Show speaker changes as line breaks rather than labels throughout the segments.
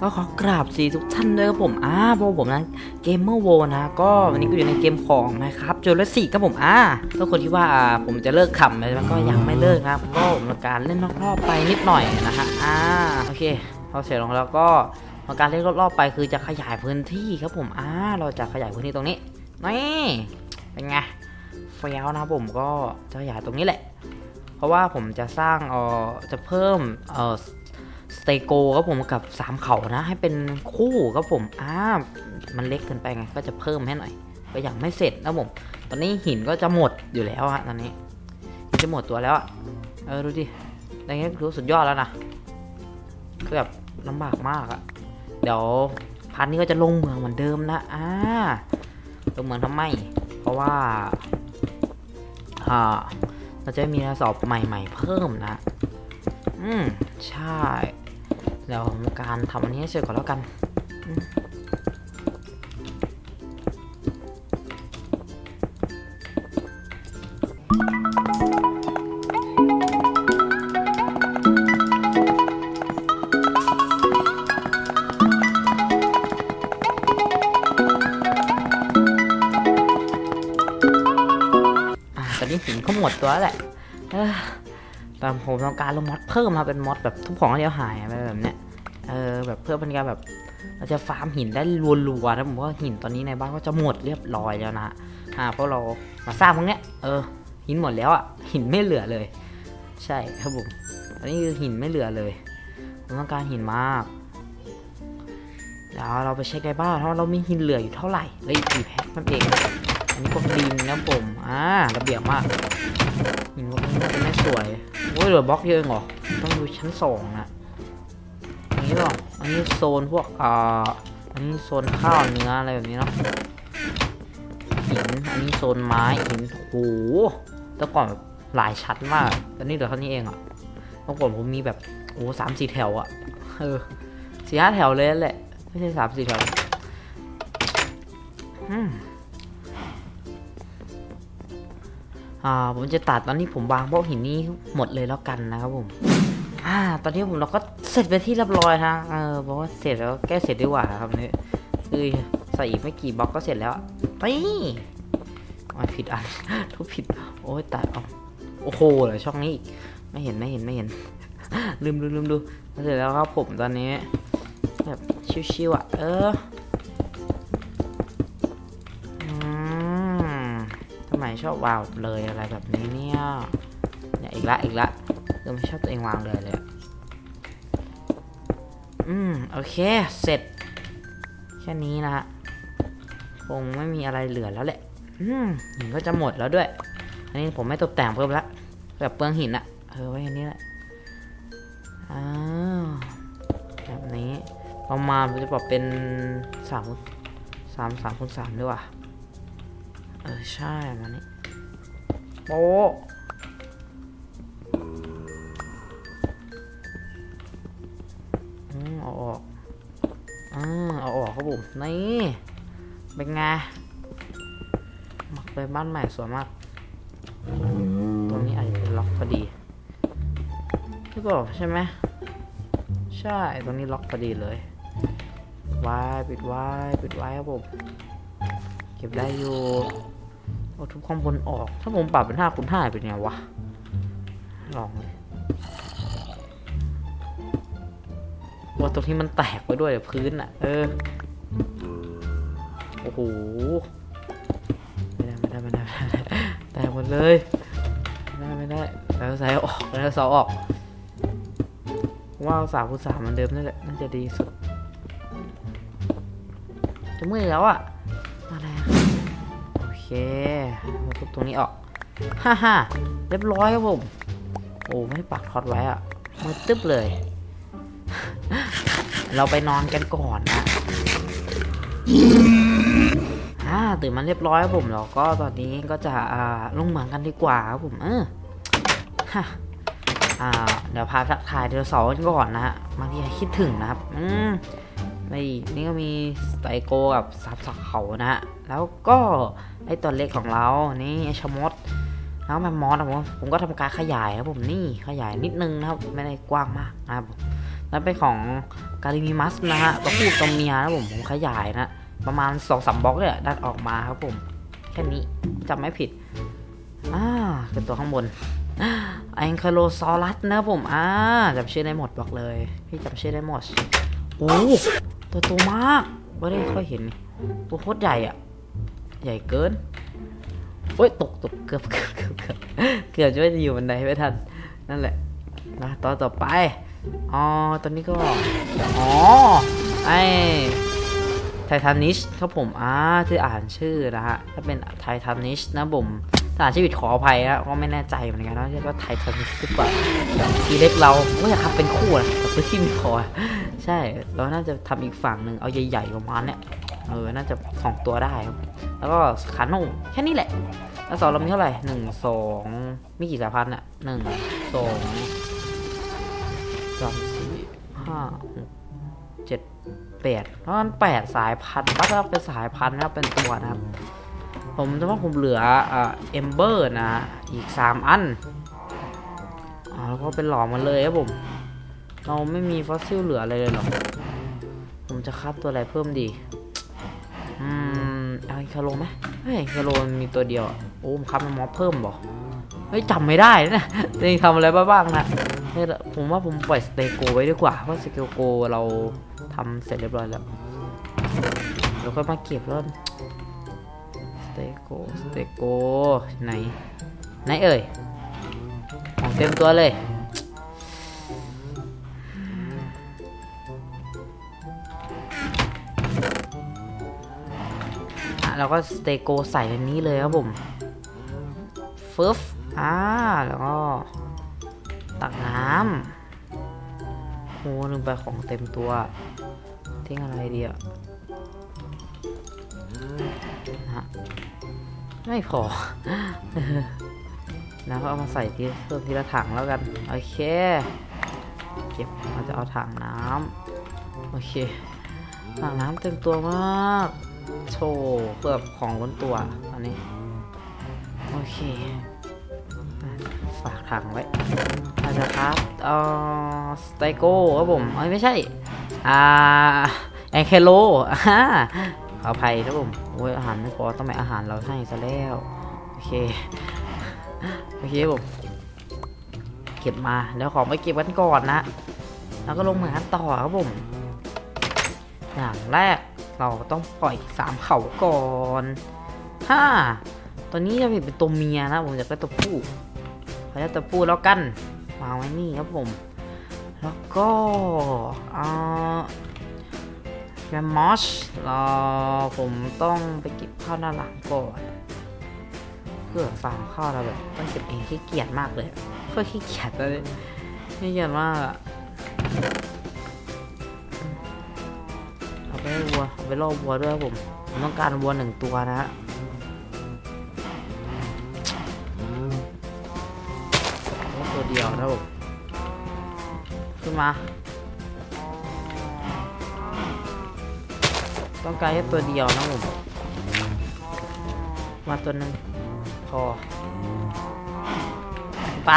ก็ขอกราบสีทุกท่านด้วยครับผมอ่าพราะผมนะเกมเมอร์โวนะก็วันนี้ก็อยู่ในเกมของนะครับโจลสี่ครับผมอ่าก็คนที่ว่าผมจะเลิกขำไปมันก็ยังไม่เลิกนะครับก็ผมทำการเล่นรอบๆไปนิดหน่อยนะฮะอ่าโอเคพอเสร็จแล้วก็ทำการเล่นรอบๆไปคือจะขยายพื้นที่ครับผมอ่าเราจะขยายพื้นที่ตรงนี้นี่เป็นไงเฟี้ยวนะครับผมก็จะขยายตรงนี้แหละ เพราะว่าผมจะสร้างเอ่อจะเพิ่มเอ่อ สเตโกครับผมกับสามเขานะ ให้เป็นคู่ครับผมอ่ามันเล็กเกินไปไงก็จะเพิ่มให้หน่อย ก็ยังไม่เสร็จนะผมตอนนี้หินก็จะหมดอยู่แล้วอะตอนนี้จะหมดตัวแล้วอะเออดูดิอย่างนี้คือสุดยอดแล้วนะคือแบบลำบากมากอะเดี๋ยวพันนี้ก็จะลงเมืองเหมือนเดิมนะอ่าลงเมืองทำไม เพราะว่าอ่าเราจะมีสอบใหม่ ๆ เพิ่มนะ อืม ใช่ เดี๋ยวทำการทำอันนี้ให้เสร็จก่อนแล้วกันอ่าตอนนี้หินก็หมดตัวแล้วแหละ แต่ผมต้องการลงมอดเพิ่มมาเป็นมอดแบบทุกของเดียวหายอะไรแบบเนี้ยเออแบบเพื่อเป็นการแบบเราจะฟาร์มหินได้รัวๆนะผมว่าหินตอนนี้ในบ้านก็จะหมดเรียบร้อยแล้วนะอ่าเพราะเรามาสร้างพวกเนี้ยเออหินหมดแล้วอะหินไม่เหลือเลย ใช่ครับผมอันนี้คือหินไม่เหลือเลยผมต้องการหินมากเดี๋ยวเราไปเช็คในบ้านว่าเรามีหินเหลืออยู่เท่าไหร่เลยกี่แพ็คนั่นเองอันนี้ก็ดินนะผมอ่าระเบียบมากหินพวกนี้น่าจะไม่สวย โอ้ยเหลือบล็อกเยอะเองหรอ ต้องดูชั้นสองนะอันนี้หรออันนี้โซนพวกอ่าอันนี้โซนข้าวเนื้ออะไรแบบนี้เนาะหินอันนี้โซนไม้หินโหแต่ก่อนแบบหลายชั้นมากแต่นี่เหลือเท่านี้เองอะเมื่อก่อนผมมีแบบโอ้สามสี่แถวอะเออสี่ห้าแถวเลยนั่นแหละ ไม่ใช่สามสี่แถวอืม อ่าผมจะตัดตอนนี้ผมวางบล็อกหินนี้หมดเลยแล้วกันนะครับผมอ่าตอนนี้ผมเราก็เสร็จไปที่เรียบร้อยฮะเออบอกว่าเสร็จแล้วแก้เสร็จดีกว่าครับนี่คือใส่อีกไม่กี่บล็อกก็เสร็จแล้วนี่โอ้ยผิดอันทุบผิด โอ้ยตัดเอโอ้โหเหรอช่องนี้อีกไม่เห็นไม่เห็นไม่เห็น ลืมลืมลืมดูเสร็จแล้วครับผมตอนนี้แบบชิวๆอะ เออ ชอบวางเลยอะไรแบบนี้เนี่ยเนี่ยอีกละอีกละเออไม่ชอบตัวเองวางเลยเลยอะอืมโอเคเสร็จ แค่นี้นะฮะคงไม่มีอะไรเหลือแล้วแหละ อืมหินก็จะหมดแล้วด้วย อันนี้ผมไม่ตกแต่งเพิ่มละแบบเปลืองหินอะเออไว้อันนี้แหละอ้าวแบบนี้ประมาณจะปรับเป็นสามสามสามคูณสามด้วยว่ะเออใช่มานี้ โป๊ะอืมเอาออกอืมเอาออกครับผมนี่เป็นไงหมักไปบ้านใหม่สวยมากตรงนี้อาจจะเป็นล็อกพอดีหรือเปล่าใช่ไหมใช่ตรงนี้ล็อกพอดีเลยไว้ปิดไว้ปิดไว้ครับผมเก็บได้อยู่ เอาทุกข้างบนออก ถ้าผมปรับเป็นห้าคูณห้าเป็นไงวะ ลองเลยว่าตรงที่มันแตกไปด้วยพื้นอะ เออ โอ้โห ไม่ได้ไม่ได้ไม่ได้ไม่ได้แตกหมดเลยไม่ได้ไม่ได้ แล้วใส่ออก แล้วเสาออก ว่าสามคูณสามมันเดิมนั่นแหละ น่าจะดีสุด จะเมื่อยแล้วอะ เคทุบตรงนี้ออก ฮ่าฮ่าเรียบร้อยครับผม โอ้ไม่ปักท็อตไว้อะมือตึ๊บเลย เราไปนอนกันก่อนนะอ่าตื่นมาเรียบร้อยครับผมเราก็ตอนนี้ก็จะอ่าลงเหมืองกันดีกว่าครับผม เออฮะอ่า เดี๋ยวพาทักทายเดโนเสาร์กันก่อนนะฮะบางทีคิดถึงนะครับ อืม นี่นี่ก็มีสไตโกกับซับสักเขานะฮะ แล้วก็ไอตัวเล็กของเรา นี่ไอชมดแล้วแมมมอสนะผมผมก็ทำการขยายครับผมนี่ขยายนิดนึงนะครับ ไม่ได้กว้างมากนะครับผมแล้วเป็นของการิมีมัสนะฮะตัวผู้ตัวเมียนะผมผมขยายนะ ประมาณ2อสบล็อกเนี่ยดันออกมาครับผม แค่นี้จำไม่ผิดอ่าเป็นตัวข้างบนแองคโลซอรัสนะผมอ่าจำชื่อได้หมดบอกเลย พี่จำชื่อได้หมด โอ้ตัวโตมากไม่ได้ค่อยเห็น ตัวโคตรใหญ่อะ ใหญ่เกินโอ้ยตกตกเกือบเกือบเกือบเกือบเกือบจะไม่ได้อยู่บันไดไม่ทันนั่นแหละนะต่อต่อไปอ๋อตัวนี้ก็อ๋อไอไททานิชครับผมอ่าที่อ่านชื่อนะฮะถ้าเป็นไททานิชนะผมถ้าอ่านชื่อผิดขออภัยนะเพราะไม่แน่ใจเหมือนกันว่าเรียกว่าไททานิชหรือเปล่าทีเล็กเราก็อยากทำเป็นคู่นะแต่เพื่อที่มีคอ ใช่ เราน่าจะทำอีกฝั่งหนึ่งเอาใหญ่ๆประมาณเนี้ยเออ น่าจะสองตัวได้ครับ แล้วก็ขาโน่มแค่นี้แหละ แล้วสองเรามีเท่าไหร่หนึ่งสองมีกี่สายพันธุ์อะหนึ่งสองสามสี่ห้าหกเจ็ดแปดเพราะมันแปดสายพันธุ์ก็ถ้าเป็นสายพันธุ์นับเป็นตัวนะครับ ผมจะว่าผมเหลืออ่าเอมเบอร์นะ อีกสามอันอ่าแล้วก็เป็นหลอมมันเลยครับผม เราไม่มีฟอสซิลเหลืออะไรเลยหรอ ผมจะคัดตัวอะไรเพิ่มดี อืมเอาคาโลไหมเฮ้ยคาโลมันมีตัวเดียวโอ้ผมคัดมันมอเพิ่มบอกเฮ้ยจำไม่ได้นะตัวเองทำอะไรบ้างนะเฮ้ยผมว่าผมปล่อยสเตโกไว้ดีกว่า เพราะสเตโกเราทำเสร็จเรียบร้อยแล้ว เดี๋ยวค่อยมาเก็บแล้วสเตโกสเตโกไหน ไหนเอ่ย ของเต็มตัวเลย เราก็สเตโกใส่ในนี้เลยครับผมฟึบอ่าแล้วก็ตักน้ำโอ้ลืมไปของเต็มตัวทิ้งอะไรดีอะนะฮะไม่พอแล้วก็เอามาใส่ที่เพิ่มทีละถังแล้วกัน โอเค เก็บเราจะเอาถังน้ำโอเคถังน้ำเต็มตัวมาก โชว์เพื่อของล้นตัวอันนี้ โอเค ฝากถังไว้อาจจะครับเอ่อสไตโก้ครับผมเอ้ยไม่ใช่ อ่าแองเคโลอ่าขออภัยครับผมโอ้ยอาหารไม่พอต้องไปอาหารเราให้ซะแล้ว โอเค โอเคครับผม เก็บมาแล้วของไปเก็บกันก่อนนะ แล้วก็ลงมือกันต่อครับผม อย่างแรก เราต้องปล่อยสามเขาก่อนห้าตัวนี้จะเป็นตัวเมียนะผมจะเป็นตัวผู้ขอจะตัวผู้แล้วกันวางไว้นี่ครับผม แล้วก็เอ่าแกมอชเราผมต้องไปเก็บข้าวหน้าหลังก่อนเพื่อฟาร์มข้าวเราแบบต้องเก็บเองขี้เกียจมากเลยเพื่อขี้เกียจเลยขี้เกียจมากอะ ให้วัวไปล่อวัวด้วยครับผมผมต้องการวัวหนึ่งตัวนะฮะตัวเดียวนะผมขึ้นมา ต้องการแค่ตัวเดียวนะผมมาตัวหนึ่งพอไป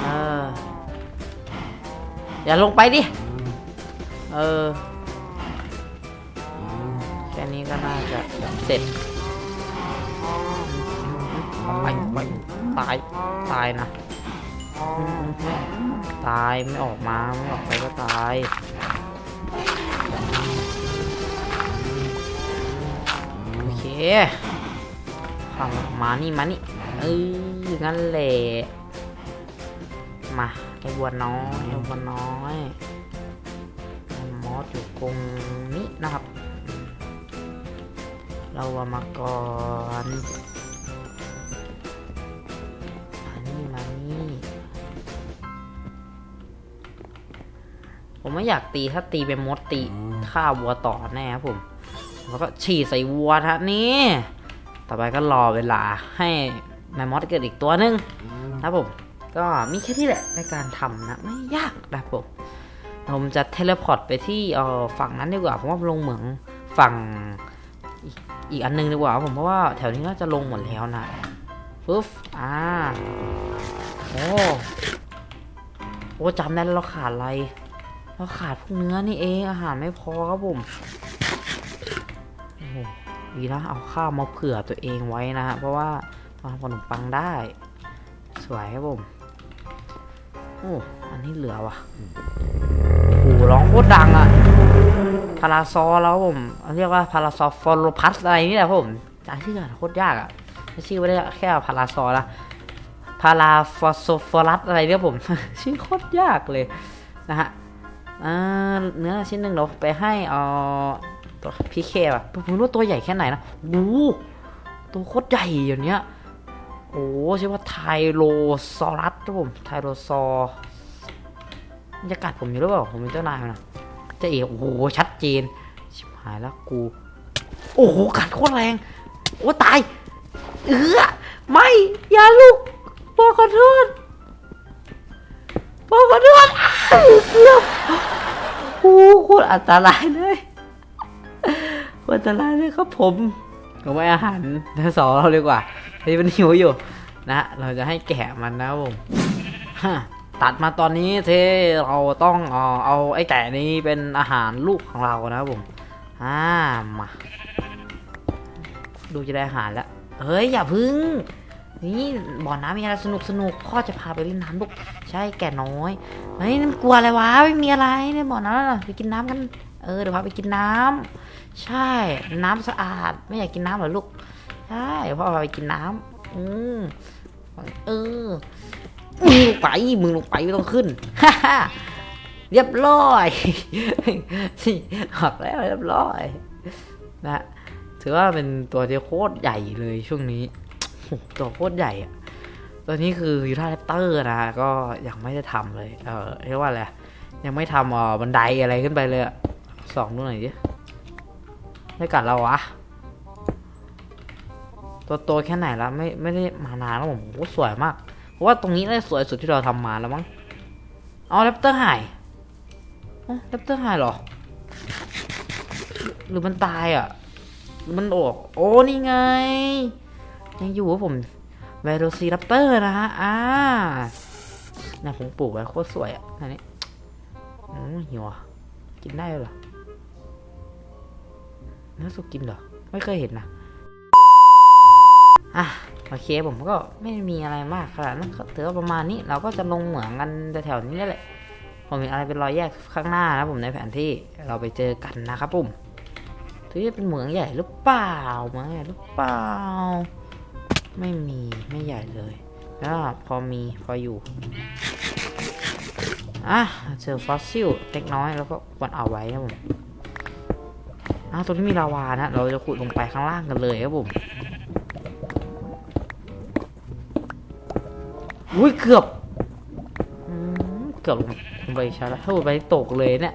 เอออย่าลงไปดิ เออ แค่นี้ก็น่าจะเสร็จไปไปตาย ตายนะ ตายไม่ออกมา ไม่ออกไปก็ตาย โอเคทำมานี่ มานี่ เอองั้นแหละมาไอ้บัวน้อยไอ้บัวน้อยมอสอยู่กรงนี้นะครับ เราเอามาก่อนมานี่มานี่ ผมไม่อยากตีถ้าตีเป็นมดตีฆ่าวัวต่อแน่ครับผม แล้วก็ฉีดใส่วัวทันี่ต่อไปก็รอเวลาให้แมมมอสเกิดอีกตัวหนึ่งนะครับผม ก็มีแค่ที่แหละในการทำนะ ไม่ยากนะครับผมผมจะเทเลพอร์ตไปที่เอ่อฝั่งนั้นดีกว่า เพราะว่าลงเหมืองฝั่ง อีกอันหนึงดีกว่าผมเพราะว่าแถวนี้น่าจะลงหมดแล้วนะปุ๊บอ่าโอ้โอ้จำได้แล้วเราขาดอะไร เราขาดพวกเนื้อนี่เองอาหารไม่พอครับผมโอ้ดีนะเอาข้าวมาเผื่อตัวเองไว้นะฮะเพราะว่าทำขนมปังได้ สวยครับผม โอ้ อันนี้เหลือว่ะ ร้องโคตรดังอะพาราซอแล้วผมเรียกว่าพาราซอฟอลพัสอะไรนี่แหละผมจำชื่อโคตรยากอะชื่อไม่ได้แค่พาราซอละพาราฟอสโฟอรัสอะไรเนี่ยผม ชื่อโคตรยากเลยนะฮะเนื้อชิ้นหนึ่งเราไปให้เออตัวพีเคอะผมรู้ว่าตัวใหญ่แค่ไหนนะโอ้ตัวโคตรใหญ่อย่างเนี้ยโอ้ใช่ว่าไทโรซอรัสครับผมไทโรซอ มันจะกัดผมอยู่หรือเปล่า ผมเป็นเจ้านายมันนะเจะเอกโอ้โห ชัดเจน ชิบหายแล้วกู โอ้โห กัดโคตรแรง โอ้ตาย เออไม่ อย่าลูกพ่อขอโทษพ่อขอโทษอ้าวเกือบโอ้โคตรอันตรายเลยอันตรายเลยครับผมเราไม่อาหารทั้งสองเราเลยกว่าที่มันหิวอยู่นะ เราจะให้แกะมันนะผมฮะ ตัดมาตอนนี้เทเราต้องเอาเอาไอ้แกะนี้เป็นอาหารลูกของเรานะครับผมอ่ามาดูจะได้อาหารแล้วเฮ้ยอย่าพึ่ง นี่บ่อน้ำมีอะไรสนุกสนุกพ่อจะพาไปเล่นน้ำลูกใช่แก่น้อยเฮ้ยนั่นกลัวอะไรวะไม่มีอะไรเนี่ยบ่อน้ำน่ะไปกินน้ำกันเออเดี๋ยวพาไปกินน้ำใช่น้ำสะอาด ไม่อยากกินน้ำเหรอลูกใช่พ่อพาไปกินน้ำอืมเออ มึงลงไปมึงลงไปไม่ต้องขึ้นฮ่าฮ่าเรียบร้อยหักแล้วเรียบร้อยนะถือว่าเป็นตัวที่โคตรใหญ่เลยช่วงนี้ตัวโคตรใหญ่อะตัวนี้คือยูทาแรปเตอร์นะก็ยังไม่ได้ทำเลย เออเรียกว่าอะไรยังไม่ทำอ่อบันไดอะไรขึ้นไปเลยอะสองดูหน่อยดิได้กัดเราวะตัวโตแค่ไหนละไม่ไม่ได้มานานแล้วผมโอ้สวยมาก ว่าตรงนี้น่าจะสวยสุดที่เราทำมาแล้วมั้งเอาแรปเตอร์หายอ๋อแรปเตอร์หายเหรอ หรือมันตายอะหรือมันออก โอ้นี่ไง ยังอยู่ว่าผมไวโรซีแรปเตอร์นะฮะ อ่าเนี่ยผมปลูกไว้โคตรสวยอะอันนี้อืมหิวอะกินได้เหรอนื้อสุกกินเหรอ ไม่เคยเห็นนะ อะ โอเคผมก็ไม่มีอะไรมากขนาดนั้นก็ถือว่าประมาณนี้เราก็จะลงเหมืองกันแถวนี้แหละ ผมเห็นอะไรเป็นรอยแยกข้างหน้านะผมในแผนที่เราไปเจอกันนะครับผมถือว่าเป็นเหมืองใหญ่หรือเปล่าเหมืองใหญ่หรือเปล่า ไม่มีไม่ใหญ่เลยก็พอมีพออยู่อะเจอฟอสซิลเล็กน้อยแล้วก็ควรเอาไว้ครับผมอะตรงที่มีลาวานะ เราจะขุดลงไปข้างล่างกันเลยครับผม อุ้ยเกือบอืมเกือบลงไปใช่แล้วถ้าไปตกเลยเนี่ย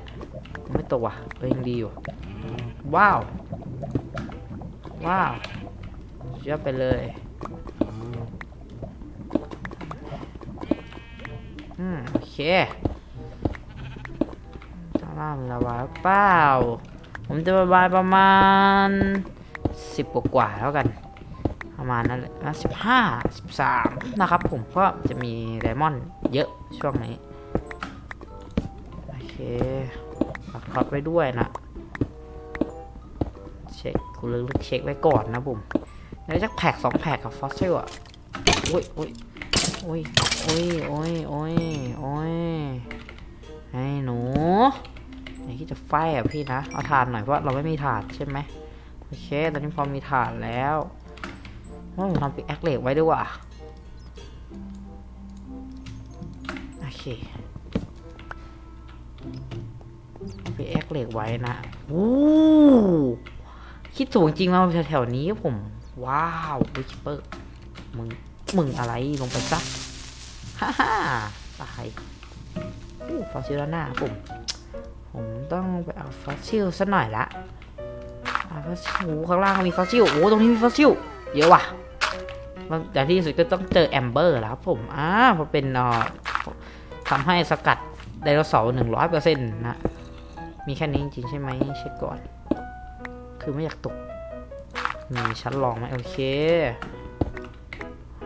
ไม่ตกว่ะเออยังดีอยู่ ว้าว ว้าวเยอะไปเลยอืมโอเคข้างล่างมีระบายเปล่า ผมจะระบายประมาณสิบกว่าแล้วกัน ประมาณนั้นแหละสิบห้าสิบสามนะครับผมก็จะมีไดมอนด์เยอะช่วงนี้ โอเคปักท็อตไว้ด้วยนะเช็คคุณลึกเช็คไว้ก่อนนะผมแล้วจะแพ็กสองแพ็กกับฟอสซิลอะโอ้ยโอ้ยโอ้ยโอ้ยโอ้ยโอ้ยโอ้ยไอ้หนูไหนที่จะไฟอะพี่นะ เอาถ่านหน่อยเพราะเราไม่มีถ่านใช่ไหมโอเค ตอนนี้พอมีถ่านแล้ว ทำปิกแอคเหล็กไว้ด้วยว่ะโอเคปิกแอคเหล็กไว้นะโอ้คิดสูงจริงมาแถวๆนี้ผม ว้าววิชเปอร์มึงมึงอะไรลงไปซะฮ่าฮ่าตายอู้ฟอสซิลหน้าผมผมต้องไปเอาฟอสซิลสักหน่อยละเอาฟอสซิลโอ้ข้างล่างมีฟอสซิลโอ้ตรงนี้มีฟอสซิลเยอะว่ะ แต่ที่สุดก็ต้องเจอแอมเบอร์แล้วครับผมอ่าเพราะเป็นเอ่อทำให้สกัดไดโนเสาร์หนึ่งร้อยเปอร์เซ็นต์นะ มีแค่นี้จริงใช่ไหมเช็คก่อน คือไม่อยากตก มีชั้นรองไหมโอเค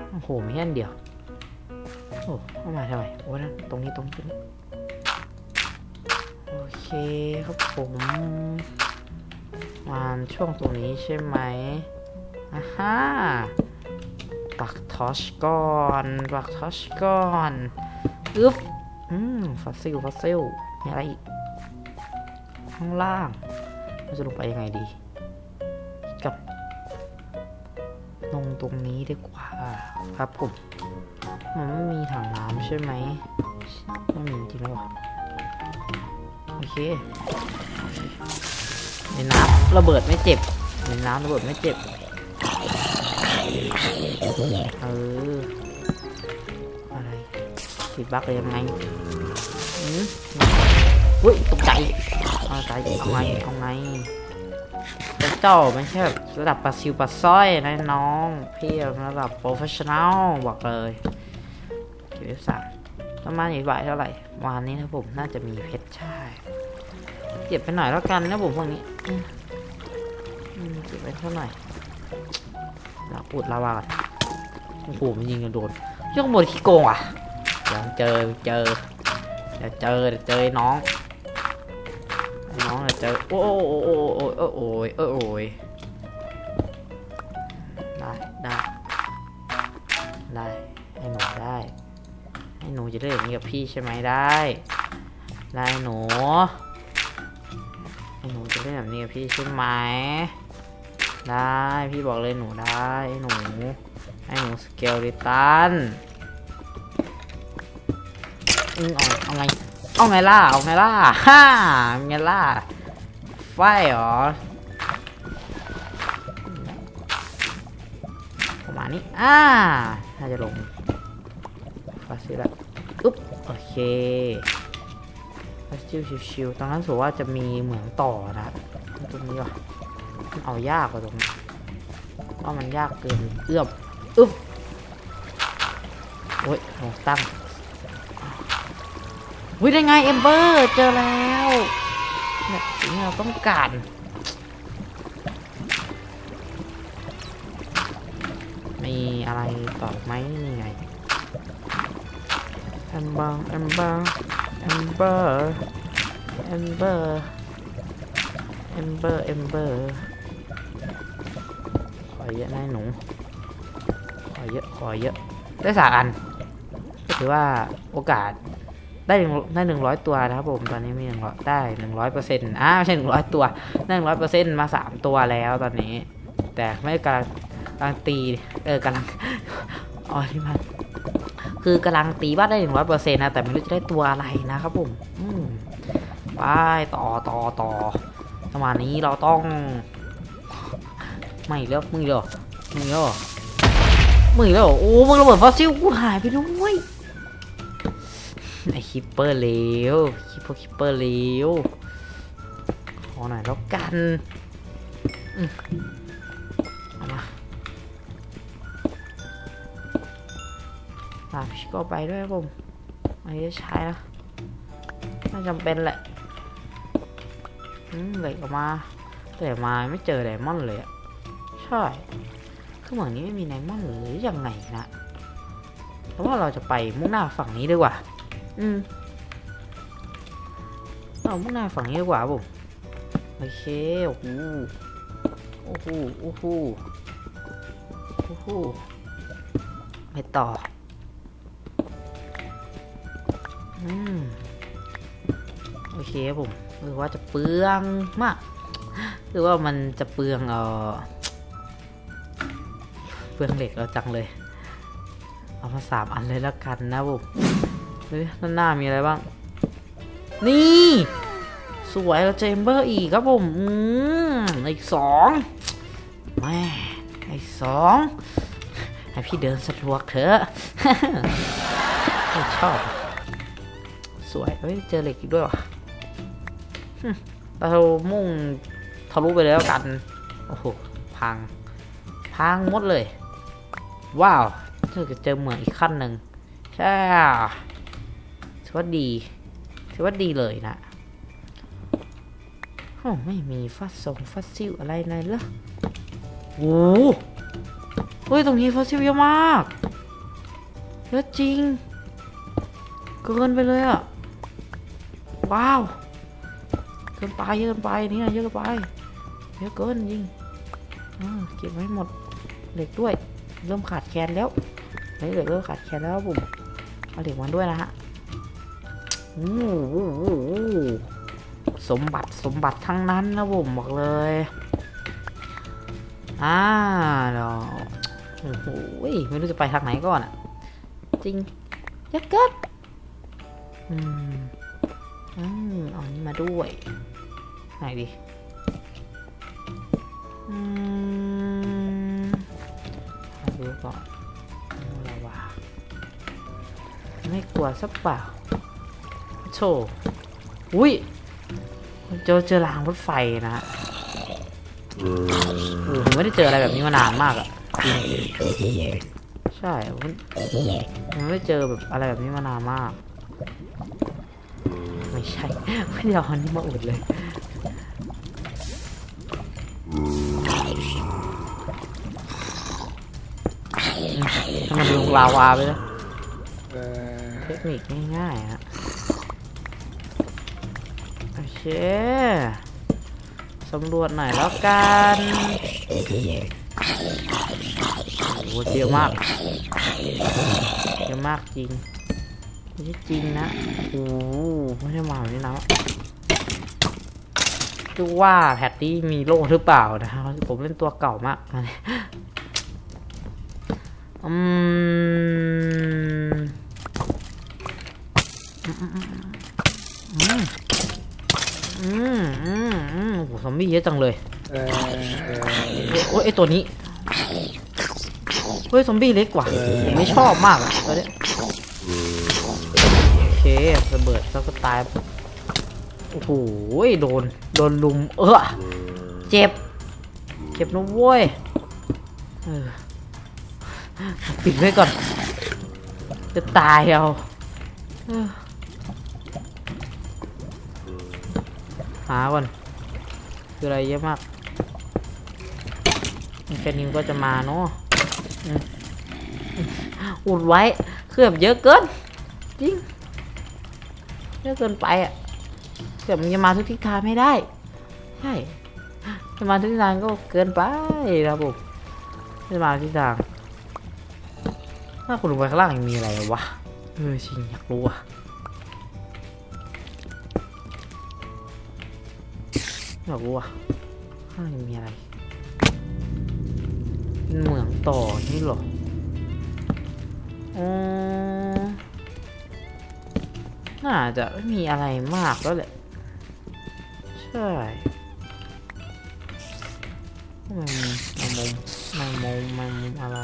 โอ้โหมีแค่นเดียว โอ้เข้ามาทำไมโอ้นะตรงนี้ตรงนี้ตรงนี้โอครับผมมาช่วงตรงนี้ใช่ไหมอ่าฮ่า ปักทอชก่อนปักทอชก่อนอึ๊บอืมฟอสซิลฟอสซิลมีอะไรอีก ข้างล่างเราจะลงไปยังไงดีกับลงตรงนี้ดีกว่าครับผมมันไม่มีถังน้ำใช่ไหมไม่มีจริงแล้ววะโอเคในน้ำระเบิดไม่เจ็บในน้ำระเบิดไม่เจ็บ เอออะไรติดบั๊กเลยยังไงอืมอุ้ยตกใจเอาใจเอาไงเอาไงแต่เจ้าไม่ใช่แบบระดับปลาซิวปลาสร้อยนะน้อง พี่ระดับโปรเฟชชั่นอลบอกเลยเก็บสามประมาณอีกบ่ายเท่าไหร่วันนี้นะผมน่าจะมีเพชรใช่เก็บไปหน่อยแล้วกันนะผมพวกนี้อืมอืมเก็บไปเท่าไหร่ เราปูดลาวาก่อนโอ้โหมันยิงกันโดนยกบนขี้โกงอะเดี๋ยวเจอเจอเดี๋ยวเจอเดี๋ยวเจอไอ้น้องไอ้น้องเดี๋ยวเจอโอ้โอ้โอ้โอ้โอ้โอ้ยโอ้ยโอ้ยได้ได้ได้ให้หนูได้ให้หนูจะเล่นอย่างนี้กับพี่ใช่ไหมได้ได้หนูให้หนูจะเล่นแบบนี้กับพี่ใช่ไหม ได้พี่บอกเลยหนูได้หนูให้หนูสเกลดิตันอืมเอาเอาไงเอาไงล่ะเอาไงล่ะฮ่าไงล่ะไฟหรอประมาณนี้อ่าน่าจะลงฟาซิละอุ๊บโอเคฟาซิลชิวๆตรงนั้นสูว่าจะมีเหมืองต่อนะตรงนี้ว่ะ เอายากกว่าตรงนี้ว่ามันยากเกินเอื้อมอึ๊บโอ้ยโหตั้งวิได้ไงเอมเบอร์เจอแล้วเนี่ยสิ่งที่เราต้องการมีอะไรต่อไหมนี่ไงแอมเบอร์แอมเบอร์แอมเบอร์แอมเบอร์แอมเบอร์แอมเบอร์ ยอะนะหนู ขอเยอะ ขอเยอะ ได้สามอันถือว่าโอกาสได้หนึ่งได้หนึ่งร้อยตัวนะครับผม ตอนนี้มีหนึ่งร้อยได้หนึ่งร้อยเปอร์เซ็นต์อ่าไม่ใช่หนึ่งร้อยตัวได้หนึ่งร้อยเปอร์เซ็นต์มาสามตัวแล้วตอนนี้ แต่ไม่การันการันตี เออกำลังอ๋อที่มันคือกำลังตีว่าได้หนึ่งร้อยเปอร์เซ็นต์นะ แต่ไม่รู้จะได้ตัวอะไรนะครับผม อืมไปต่อต่อต่อประมาณนี้เราต้อง ไม่เลือกมือเหรอมือเหรอมือเหรอโอ้มึงระเบิดฟอสซิลกูหายไปด้วยไอคิปเปอร์เลวคิปเปอร์คิปเปอร์เลวขอหน่อยแล้วกันมเอามาอะพี่ก็ไปด้วยครับผมอันนี้ใช้นะไม่จำเป็นแหละอืมเหล็กออกมาแต่มาไม่เจอไดมอนด์เลยอะ ช่ คือเหมือนนี้ไม่มีไดมอนด์หรือยังไงนะเพราะว่าเราจะไปมุ่งหน้าฝั่งนี้ดีกว่า อืม เรามุ่งหน้าฝั่งนี้ดีกว่าครับผมโอเค โอ้โห โอ้โห โอ้โห โอ้โห ไปต่อ อืม โอเคครับผมหรือว่าจะเปลืองมาก หรือว่ามันจะเปลืองเออเป ลืองเหล็กเราจังเลย เอามาสามอันเลยแล้วกันนะผมเฮ้ยด้านหน้ามีอะไรบ้าง นี่ สวยแล้วเจมเบอร์อีกครับผมอืมอีกสองแม่อีกสองให้พี่เดินสะดวกเถอะชอบ สวยเฮ้ยเจอเหล็กอีกด้วยวะเรามุ่งทะลุไปเลยแล้วกัน โอ้โห พัง พังหมดเลย ว้าวเจอเจอเหมืองอีกขั้นหนึ่งใช่ถือว่าดีถือว่าดีเลยนะโอ้ไม่มีฟัสซงฟัสซิลอะไรในเลยโอ้โหเฮ้ย ตรงนี้ฟัสซิลเยอะมากเยอะจริง เกินไปเลยอะว้าว เกินไปเยอะเกินไปเนี่ยเยอะเกินไปเยอะเกินจริงเก็บไว้หมดเหล็กด้วย เริ่มขาดแคลนแล้วเฮ้ยเหล็กเริ่มขาดแคลนแล้วครับผมเอาเหล็กมาด้วยนะฮะสมบัติสมบัติทั้งนั้นนะผมบอกเลยอ่าเดี๋ยวโอ้โหไม่รู้จะไปทางไหนก่อนอะ จริงเยอะเกินอืมอืมเอาอันนี้มาด้วย ไหนดิ อืม ก่อนอะไรวะไม่กลัวสักเปล่าโชอุ้ยเจอเจอรางรถไฟนะฮะผมไม่ได้เจออะไรแบบนี้มานานมากอะใช่ผมไม่เจอแบบอะไรแบบนี้มานานมาก ไม่ใช่ ไม่ได้เอาอันนี้มาอุดเลย ให้มันลงลาวาไปเลยเทคนิคง่ายๆฮะโอเคสำรวจหน่อยแล้วกันโอ้เยอะมากเยอะมากจริงไม่ใช่จริงนะโอ้ไม่ใช่มาแบบนี้นะคือว่าแพตตี้มีโล่หรือเปล่านะครับผมเล่นตัวเก่ามาก อืมอืมอืมอืมอืมอืมโอ้โหซอมบี้เยอะจังเลยเออเออโอ้ยไอตัวนี้เฮ้ยซอมบี้เล็กกว่าผมไม่ชอบมากอะตัวเนี้ยโอเคระเบิดแล้วก็ตายโอ้โหโดนโดนลุมเออเจ็บ เจ็บนะเว้ยเออ ปิดไว้ก่อน จะตายเอาหาก่อน คืออะไรเยอะมากแค่นี้ก็จะมาเนาะอุดไว้เครื่อแบบเยอะเกิน จริง เยอะเกินไปอะเกือบมันจะมาทุกทิศทางไม่ได้ ใช่จะมาทุกทิศทางก็เกินไปครับผมจะมาทุกทิศทาง ถ้าคุณลงไปข้างล่างยังมีอะไรวะ เออจริงอยากรู้อะอยากรู้อะข้างล่างยังมีอะไรเป็นเหมืองต่อนี่หรออ๋อน่าจะไม่มีอะไรมากแล้วแหละ ใช่แมงมุมแมงมุมแมงมุมอะไร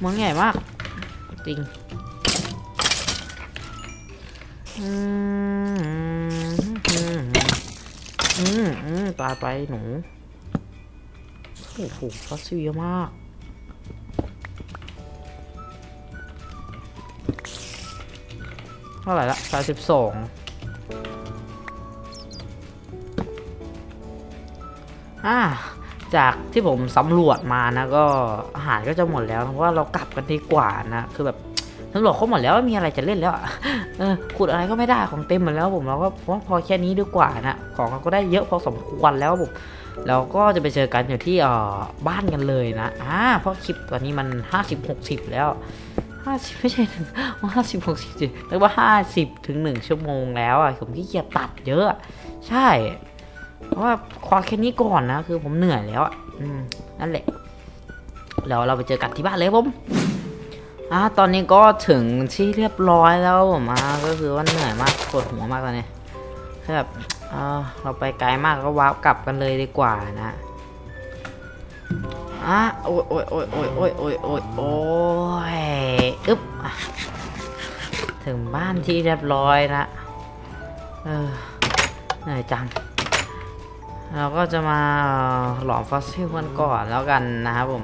เมืองใหญ่มาก จริงอืมอืมอืมตายไปหนู โอ้โหฟอสซิลเยอะมาก เท่าไหร่ละสามสิบสองอ่า จากที่ผมสำรวจมานะก็อาหารก็จะหมดแล้วเพราะว่าเรากลับกันดีกว่านะคือแบบสำรวจครบหมดแล้วไม่มีอะไรจะเล่นแล้วอะเออขุดอะไรก็ไม่ได้ของเต็มหมดแล้วผมเราก็ผมพอแค่นี้ดีกว่านะของเราก็ได้เยอะพอสมควรแล้วผมเราก็จะไปเจอกันอยู่ที่ออบ้านกันเลยนะอ่าเพราะคลิปตอนนี้มันห้าสิบหกสิบแล้วห้าสิบไม่ใช่ห้าสิบหกสิบเรียกว่าห้าสิบถึงหนึ่งชั่วโมงแล้วอะผมขี้เกียจตัดเยอะ ใช่ เพราะว่าควาแค่นี้ก่อนนะ คือผมเหนื่อยแล้วอะอืมนั่นแหละแล้วเราไปเจอกันที่บ้านเลยผมอ่าตอนนี้ก็ถึงที่เรียบร้อยแล้วผมอ่าก็คือว่าเหนื่อยมากปวดหัวมากตอนนี้คือแบบเออเราไปไกลมากก็ว้าวกลับกันเลยดีกว่านะอะโอ้ยโอ้ยโอ้ยโอ้ยโอ้ยโอ้ยโอ้ยโอ้ยอึ๊บถึงบ้านที่เรียบร้อยนะเออเหนื่อยจัง เราก็จะมาหลอมฟอสซิลกันก่อนแล้วกันนะครับผม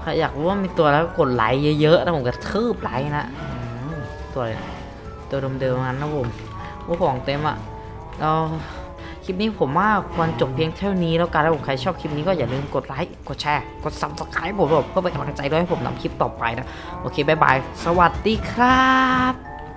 ใครอยากรู้ว่ามีตัวแล้วก็กดไลค์เยอะๆนะผมกระทืบไลค์นะตัวอะไรตัวเดิมๆนั้นนะผมว่าของเต็มอะเราคลิปนี้ผมว่าควรจบเพียงเท่านี้แล้วกันถ้าผมใครชอบคลิปนี้ก็อย่าลืมกดไลค์กดแชร์กดซับสไครป์ผมเพื่อเป็นกำลังใจด้วยให้ผมทำคลิปต่อไปนะ โอเคบายบาย สวัสดีครับ